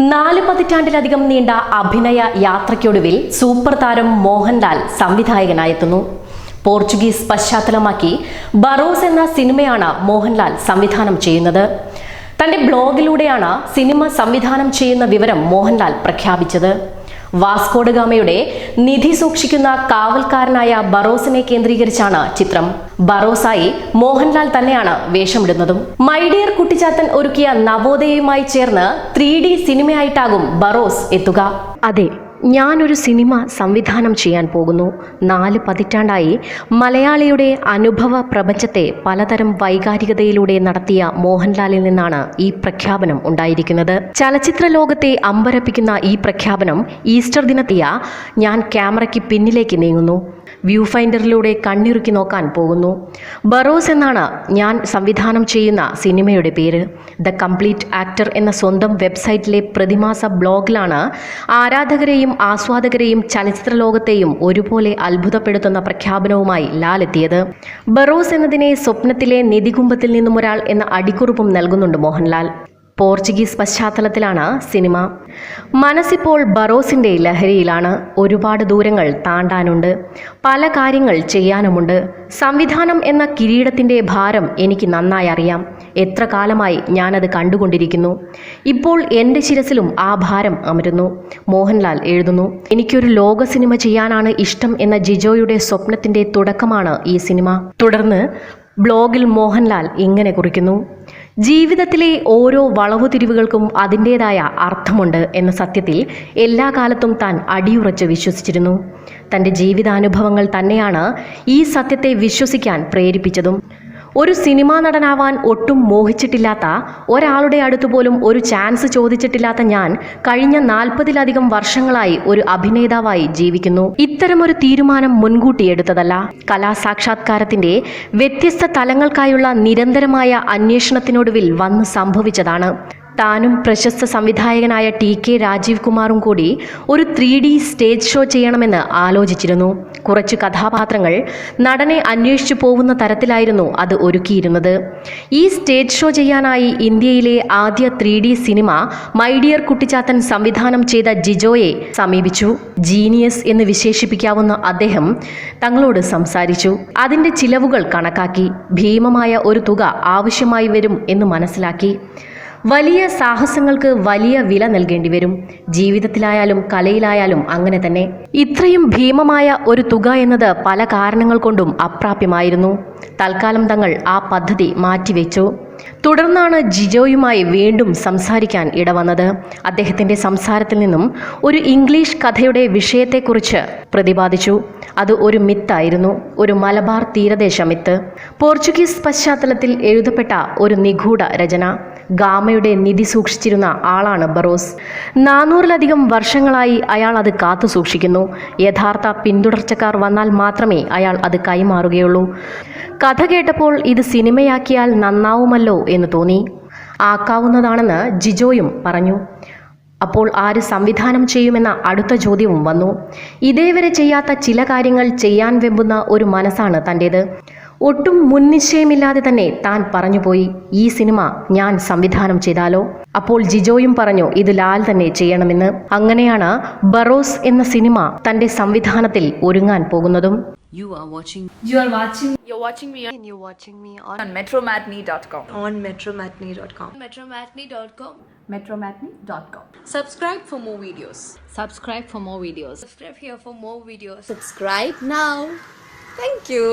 നാല് പതിറ്റാണ്ടിലധികം നീണ്ട അഭിനയ യാത്രയ്ക്കൊടുവിൽ സൂപ്പർ താരം മോഹൻലാൽ സംവിധായകനായെത്തുന്നു. പോർച്ചുഗീസ് പശ്ചാത്തലമാക്കി ബറോസ് എന്ന സിനിമയാണ് മോഹൻലാൽ സംവിധാനം ചെയ്യുന്നത്. തന്റെ ബ്ലോഗിലൂടെയാണ് സിനിമ സംവിധാനം ചെയ്യുന്ന വിവരം മോഹൻലാൽ പ്രഖ്യാപിച്ചത്. വാസ്കോഡ് ഗാമയുടെ നിധി സൂക്ഷിക്കുന്ന കാവൽക്കാരനായ ബറോസിനെ കേന്ദ്രീകരിച്ചാണ് ചിത്രം. ബറോസായി മോഹൻലാൽ തന്നെയാണ് വേഷമിടുന്നതും. മൈഡിയർ കുട്ടിച്ചാത്തൻ ഒരുക്കിയ നവോദയയുമായി ചേർന്ന് ത്രീ ഡി സിനിമയായിട്ടാകും ബറോസ് എത്തുക. അതെ ഞാനൊരു സിനിമ സംവിധാനം ചെയ്യാൻ പോകുന്നു. നാല് പതിറ്റാണ്ടായി മലയാളിയുടെ അനുഭവ പ്രപഞ്ചത്തെ പലതരം വൈകാരികതയിലൂടെ നടത്തിയ മോഹൻലാലിൽ നിന്നാണ് ഈ പ്രഖ്യാപനം ഉണ്ടായിരിക്കുന്നത്. ചലച്ചിത്ര ലോകത്തെ അമ്പരപ്പിക്കുന്ന ഈ പ്രഖ്യാപനം ഈസ്റ്റർ ദിനത്തിയ ഞാൻ ക്യാമറയ്ക്ക് പിന്നിലേക്ക് നീങ്ങുന്നു. വ്യൂ ഫൈൻഡറിലൂടെ കണ്ണിറുക്കി നോക്കാൻ പോകുന്നു. ബറോസ് എന്നാണ് ഞാൻ സംവിധാനം ചെയ്യുന്ന സിനിമയുടെ പേര്. ദ കംപ്ലീറ്റ് ആക്ടർ എന്ന സ്വന്തം വെബ്സൈറ്റിലെ പ്രതിമാസ ബ്ലോഗിലാണ് ആരാധകരെയും ആസ്വാദകരെയും ചലച്ചിത്ര ലോകത്തെയും ഒരുപോലെ അത്ഭുതപ്പെടുത്തുന്ന പ്രഖ്യാപനവുമായി ലാലെത്തിയത്. ബറോസ് എന്നതിനെ സ്വപ്നത്തിലെ നിധികുംഭത്തിൽ നിന്നും ഒരാൾ എന്ന അടിക്കുറിപ്പും നൽകുന്നുണ്ട് മോഹൻലാൽ. പോർച്ചുഗീസ് പശ്ചാത്തലത്തിലാണ് സിനിമ. മനസ്സിപ്പോൾ ബറോസിന്റെ ലഹരിയിലാണ് ഒരുപാട് ദൂരങ്ങൾ താണ്ടാനുണ്ട്. പല കാര്യങ്ങൾ ചെയ്യാനുമുണ്ട്. സംവിധാനം എന്ന കിരീടത്തിന്റെ ഭാരം എനിക്ക് നന്നായി അറിയാം. എത്ര കാലമായി ഞാനത് കണ്ടുകൊണ്ടിരിക്കുന്നു. ഇപ്പോൾ എന്റെ ശിരസിലും ആ ഭാരം അമരുന്നു. മോഹൻലാൽ എഴുതുന്നു എനിക്കൊരു ലോക സിനിമ ചെയ്യാനാണ് ഇഷ്ടം എന്ന ജിജോയുടെ സ്വപ്നത്തിന്റെ തുടക്കമാണ് ഈ സിനിമ. തുടർന്ന് ബ്ലോഗിൽ മോഹൻലാൽ ഇങ്ങനെ കുറിക്കുന്നു ജീവിതത്തിലെ ഓരോ വളവുതിരിവുകൾക്കും അതിന്റേതായ അർത്ഥമുണ്ട് എന്ന സത്യത്തിൽ എല്ലാ കാലത്തും താൻ അടിയുറച്ച് വിശ്വസിച്ചിരുന്നു. തന്റെ ജീവിതാനുഭവങ്ങൾ തന്നെയാണ് ഈ സത്യത്തെ വിശ്വസിക്കാൻ പ്രേരിപ്പിച്ചതും. ഒരു സിനിമാ നടനാവാൻ ഒട്ടും മോഹിച്ചിട്ടില്ലാത്ത ഒരാളുടെ അടുത്തുപോലും ഒരു ചാൻസ് ചോദിച്ചിട്ടില്ലാത്ത ഞാൻ കഴിഞ്ഞ നാൽപ്പതിലധികം വർഷങ്ങളായി ഒരു അഭിനേതാവായി ജീവിക്കുന്നു. ഇത്തരമൊരു തീരുമാനം മുൻകൂട്ടി എടുത്തതല്ല. കലാസാക്ഷാത്കാരത്തിന്റെ വ്യത്യസ്ത തലങ്ങൾക്കായുള്ള നിരന്തരമായ അന്വേഷണത്തിനൊടുവിൽ വന്ന് സംഭവിച്ചതാണ്. താനും പ്രശസ്ത സംവിധായകനായ ടി കെ രാജീവ് കുമാറും കൂടി ഒരു ത്രീ ഡി സ്റ്റേജ് ഷോ ചെയ്യണമെന്ന് ആലോചിച്ചിരുന്നു. കുറച്ച് കഥാപാത്രങ്ങൾ നടനെ അന്വേഷിച്ചു പോകുന്ന തരത്തിലായിരുന്നു അത് ഒരുക്കിയിരുന്നത്. ഈ സ്റ്റേജ് ഷോ ചെയ്യാനായി ഇന്ത്യയിലെ ആദ്യ three D cinema my dear Kuttichathan സംവിധാനം ചെയ്ത ജിജോയെ സമീപിച്ചു. ജീനിയസ് എന്ന് വിശേഷിപ്പിക്കാവുന്ന അദ്ദേഹം തങ്ങളോട് സംസാരിച്ചു. അതിന്റെ ചിലവുകൾ കണക്കാക്കി. ഭീമമായ ഒരു തുക ആവശ്യമായി വരും എന്ന് മനസ്സിലാക്കി. വലിയ സാഹസങ്ങൾക്ക് വലിയ വില നൽകേണ്ടി വരും. ജീവിതത്തിലായാലും കലയിലായാലും അങ്ങനെ തന്നെ. ഇത്രയും ഭീമമായ ഒരു തുക എന്നത് പല കാരണങ്ങൾ കൊണ്ടും അപ്രാപ്യമായിരുന്നു. തൽക്കാലം തങ്ങൾ ആ പദ്ധതി മാറ്റിവെച്ചു. തുടർന്നാണ് ജിജോയുമായി വീണ്ടും സംസാരിക്കാൻ ഇടവന്നത്. അദ്ദേഹത്തിന്റെ സംസാരത്തിൽ നിന്നും ഒരു ഇംഗ്ലീഷ് കഥയുടെ വിഷയത്തെക്കുറിച്ച് പ്രതിപാദിച്ചു. അത് ഒരു മിത്തായിരുന്നു. ഒരു മലബാർ തീരദേശ മിത്ത്. പോർച്ചുഗീസ് പശ്ചാത്തലത്തിൽ എഴുതപ്പെട്ട ഒരു നിഗൂഢ രചന. ഗാമയുടെ നിധി സൂക്ഷിച്ചിരുന്ന ആളാണ് ബറോസ്. നാനൂറിലധികം വർഷങ്ങളായി അയാൾ അത് കാത്തു സൂക്ഷിക്കുന്നു. യഥാർത്ഥ പിന്തുടർച്ചക്കാർ വന്നാൽ മാത്രമേ അയാൾ അത് കൈമാറുകയുള്ളൂ. കഥ കേട്ടപ്പോൾ ഇത് സിനിമയാക്കിയാൽ നന്നാവുമല്ലോ എന്ന് തോന്നി. ആക്കാവുന്നതാണെന്ന് ജിജോയും പറഞ്ഞു. അപ്പോൾ ആര് സംവിധാനം ചെയ്യുമെന്ന അടുത്ത ചോദ്യവും വന്നു. ഇതേവരെ ചെയ്യാത്ത ചില കാര്യങ്ങൾ ചെയ്യാൻ വെമ്പുന്ന ഒരു മനസ്സാണ് തന്റേത്. ഒട്ടും മുൻനിശ്ചയമില്ലാതെ തന്നെ താൻ പറഞ്ഞുപോയി ഈ സിനിമ ഞാൻ സംവിധാനം ചെയ്താലോ അപ്പോൾ ജിജോയും പറഞ്ഞു ഇത് ലാൽ തന്നെ ചെയ്യണമെന്ന് അങ്ങനെയാണ് ബറോസ് എന്ന സിനിമ തന്റെ സംവിധാനത്തിൽ ഒരുങ്ങാൻ പോകുന്നതും You are watching You are watching You're watching me and you're watching me on, on metromatney.com. on metromatney.com. metromatney.com. metromatney.com. Subscribe for more videos. Subscribe for more videos. Subscribe here for more videos. Subscribe now. Thank you.